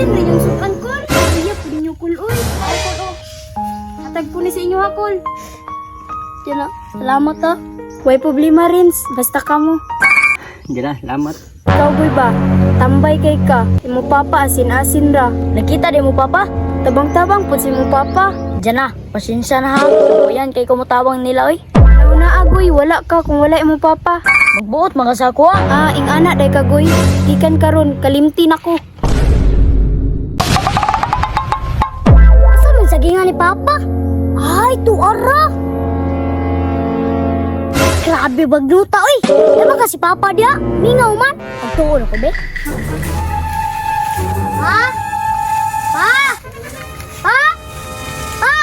Asin rin yung sukan kol. Iya po ninyo kol oy. Ay. Hatag ko ni sa inyo ha kol. Diyan na. Salamat ha. Way problema Rins. Basta kamo. Diyan na, salamat. Ikaw boy ba? Tambay kay ka. Imo papa asin-asin ra. Nakita di mo papa? Tabang-tabang po si mo papa. Diyan na, pasensya na ha. O yan, kay kumutawang nila oy. Ano na agoy, wala ka kung wala imo papa. Magbuot mga sako Ah, ing ana day kagoy. Gikan karon kalimti nako. Papa? Ay, tuara. Grabe bagluta oy. Diba ka si papa dia? Mingaw man. Ang tuon ako be. Ha? Pa? Pa? Pa?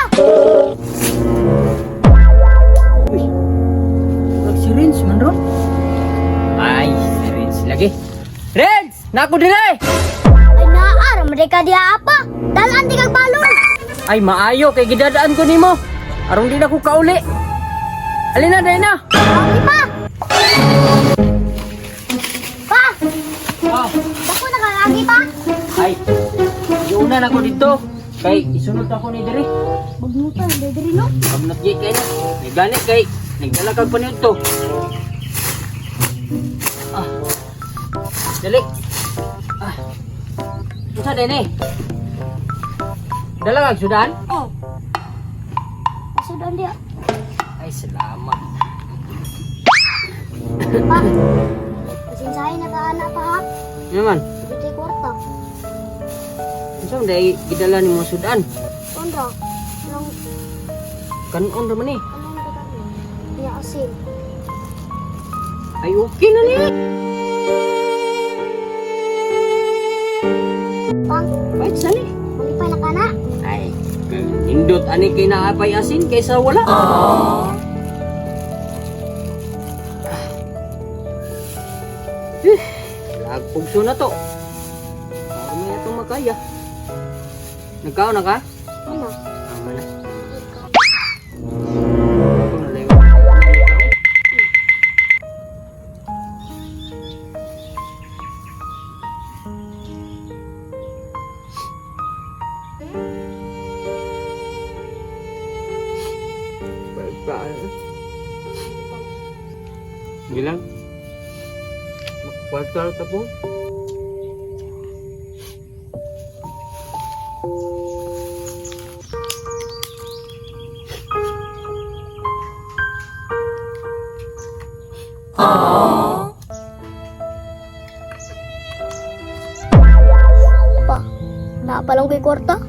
Huwag si Rins, man ron. Ay, si Rins lagi. Rins! Naku dire! Ay naar, mereka dia apa? Dalan di kag balon. Ay, maayo kay gidadaan ko nimo. Arong di na ko kauli. Alina, dahil na. Ay pa. Pa, Oh, dako na kalagi pa. ay, iunan ako dito. Kay, isunod ako ni dire. Bagluta na diri no. Kamnat gay kay na. May ganit kay, nagdala kag paniod to. Ah, dali. Ah, Unsa din eh? Dala kag sudan? Oh. Sudan dia. Ay, salamat. Pa. Pasinsahin na ta anak pa ha. Naman, Sige kwarta. unsa day gidala ni mo sudan? Kondra. Anong Kanon ra man eh. anong katabi? Iya asin. Ay, okay na ni. Indot ani kay naapay asin kaysa wala. Eh, Lagpugso na to. Bago may itong makaya. Nagkao na ka? Ano? Tama na. Ikaw. Ako na lang. Magkwartal ka po. Pa, na pa lang kay kwarta?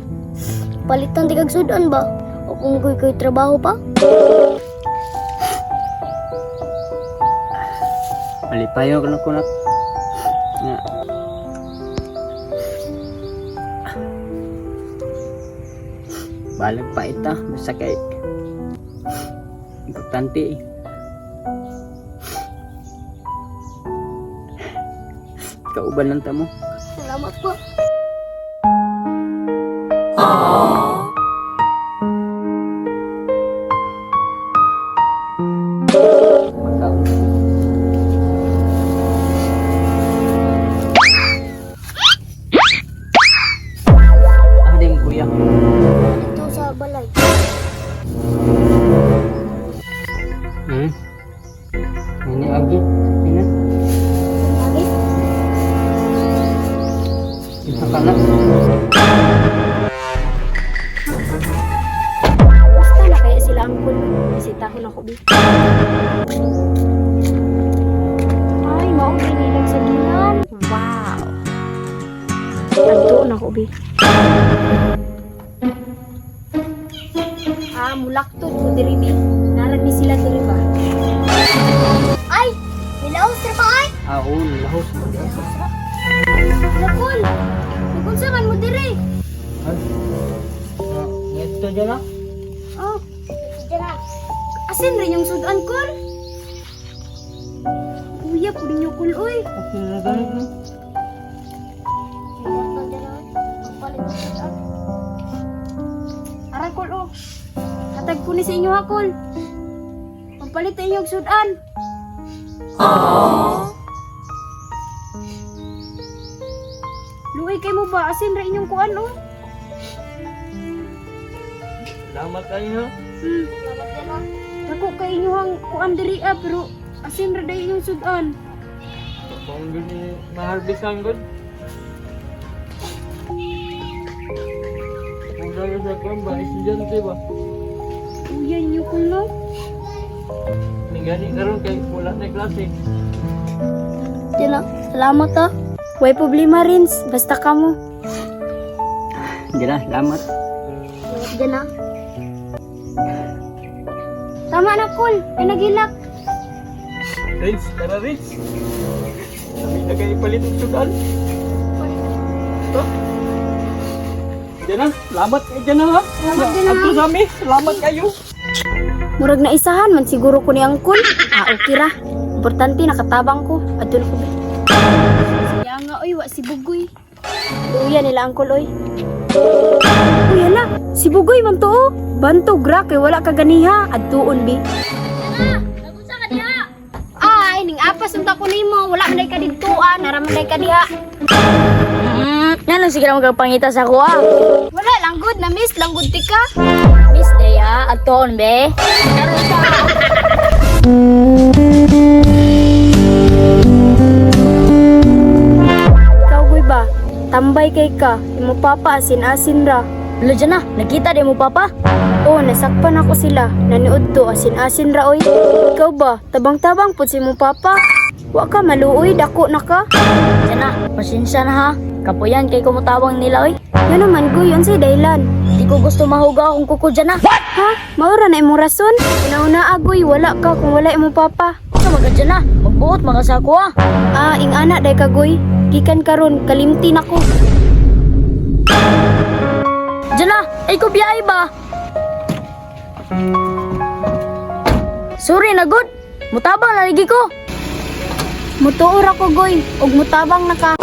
Palitan di kag sudan ba? O kung koy koy trabaho pa? Malipayo ka na ko na. Nga. Balag pa ita. Basta kay... Importante eh. Kauban lang ta mo. Salamat po. Magka- lagi. Ini. Lagi? Kita kana. Basta na kaya sila ang kul. Bisitahon ako bi. Ay, mao nilang sa ginan. Wow. Nagtuon ako bi. Ah, oo, lahos mo di. Lakol. Kunsa man mo diri? Ay. Ito dyan ah. Oh. Asin rin yung sudan kol. Kuya, puli niyo kol, oy. Okay na ganit no? Aray kol, oh. Hatag ko ni sa inyo ha, kol. Pampalit na inyong sudan. Luig kay mo ba asin ra inyong kuan oh. Salamat kayo. Hmm. Ako kay inyong kuan diri ah pero asin ra day inyong sudan. Kung gini maharbis ang good. Kung dahil sa kwan ba, estudyante ba? Uyan niyo ko no. Ningani karon kay wala na klase. Na. Salamat ah. Way problema Rins. Basta kamo. Hindi na, salamat. Diyan na. Tama na, Kul. Ay nagilak. Rins, tara Rins. Kami na kayo palit ang sugal. Ito. Diyan na, salamat kayo dyan na ha. Salamat din, ha. Ato sa amin, salamat kayo. Murag na isahan man siguro ko ni Angkol. Ah, okay ra. Importante nakatabang ko. Adun ko. Kaya nga oy, wa si Bugoy. Uya nila Angkol oy. Uy, hala. Si Bugoy man to. oh. Bantog ra kay wala ka ganiha. Adtuon bi. Ay, ning apas unta ko nimo. Wala man ka didtuan, nara man day ka diha. Mm, yan lang sige na magpangita sa kuha. Wala lang good na miss, lang good tika. Miss Dea, aton be. Ikaw Tambay kay ka. Imo papa asin-asin ra. Lo dyan na, nakita di mo papa? Oo, nasakpan ako sila. Naniod to, asin-asin ra oy. Ikaw ba? Tabang-tabang pud si mo papa. Wa ka maluoy, dako na ka. Dyan na, pasensya na ha. Kapuyan kay kumutawang nila oy. Yan naman goy, yun sa dahilan. Di ko gusto mahuga akong kuko dyan na. Ha? Maura na imong rason? Una-una agoy, wala ka kung wala imong papa. Sa mga dyan na, magbuot mga sa kuha. Ah, ing ana day ka goy. Gikan karon kalimti nako. Dyan na, ay ko biyay ba? Sorry na good. Mutabang na lagi ko. Mutuor ako goy, ug mutabang na.